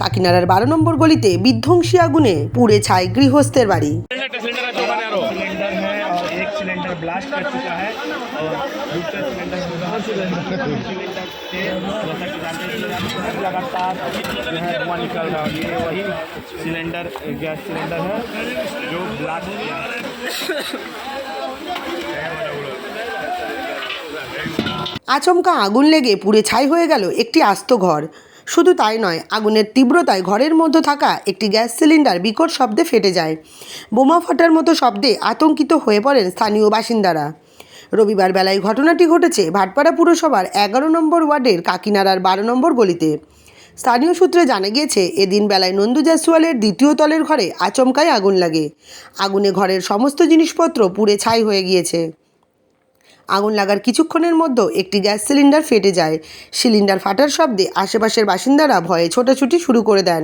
কাকিনাড়ার বারো নম্বর গলিতে বিধ্বংসী আগুনে পুড়ে ছাই গৃহস্থের বাড়ি सिलेंडर है और एक सिलेंडर ब्लास्ट कर चुका है और दूसरा सिलेंडर सिलेंडर से जैसा कि जानते हैं कि लगातार जो है धुआं निकल रहा है ये वही सिलेंडर गैस सिलेंडर है जो ब्लास्ट किया है আচমকা আগুন লেগে পুড়ে ছাই হয়ে গেল একটি আস্ত ঘর শুধু তাই নয়, আগুনের তীব্রতায় ঘরের মধ্যে থাকা একটি গ্যাস সিলিন্ডার বিকট শব্দে ফেটে যায়। বোমা ফাটার মতো শব্দে আতঙ্কিত হয়ে পড়েন স্থানীয় বাসিন্দারা। রবিবার বেলায় ঘটনাটি ঘটেছে ভাটপাড়া পুরসভার এগারো নম্বর ওয়ার্ডের কাকিনাড়ার বারো নম্বর গলিতে। স্থানীয় সূত্রে জানা গিয়েছে, এদিন বেলায় নন্দু জাসওয়ালের দ্বিতীয় তলের ঘরে আচমকাই আগুন লাগে। আগুনে ঘরের সমস্ত জিনিসপত্র পুড়ে ছাই হয়ে গিয়েছে। আগুন লাগার কিছুক্ষণের মধ্যে একটি গ্যাস সিলিন্ডার ফেটে যায়। সিলিন্ডার ফাটার শব্দে আশেপাশের বাসিন্দারা ভয়ে ছোটাছুটি শুরু করে দেন।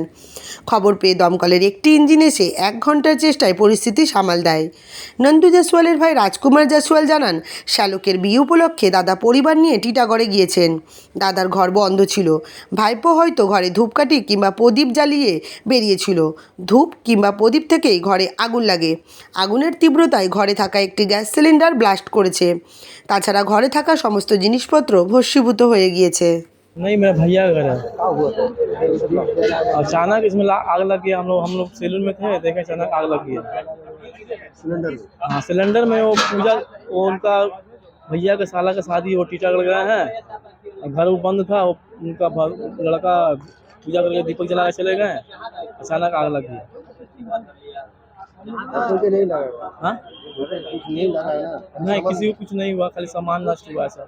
খবর পেয়ে দমকলের একটি ইঞ্জিন এসে এক ঘণ্টার চেষ্টায় পরিস্থিতি সামাল দেয়। নন্দু জাসওয়ালের ভাই রাজকুমার জাসওয়াল জানান, শ্যালকের বিয়ে উপলক্ষে দাদা পরিবার নিয়ে টিটাগড়ে গিয়েছেন। দাদার ঘর বন্ধ ছিল। ভাইপো হয়তো ঘরে ধূপকাঠি কিংবা প্রদীপ জ্বালিয়ে বেরিয়েছিল। ধূপ কিংবা প্রদীপ থেকেই ঘরে আগুন লাগে। আগুনের তীব্রতায় ঘরে থাকা একটি গ্যাস সিলিন্ডার ব্লাস্ট করেছে। তাছাড়া ঘরে থাকা সমস্ত জিনিসপত্র ভস্মীভূত হয়ে গিয়েছে नहीं मेरा भैया का घर है अचानक इसमें ला- आग लग गया हम लोग हम लोग सैलून में थे देखे अचानक आग लग गया सिलेंडर हाँ सिलेंडर में वो पूजा वो उनका भैया के साला का शादी वो टीटागढ़ गए हैं और घर वो बंद था वो उनका भ- लड़का पूजा करके दीपक जला के चले गए अचानक आग लग गया हाँ नहीं किसी को कुछ नहीं हुआ खाली सामान नष्ट हुआ सब।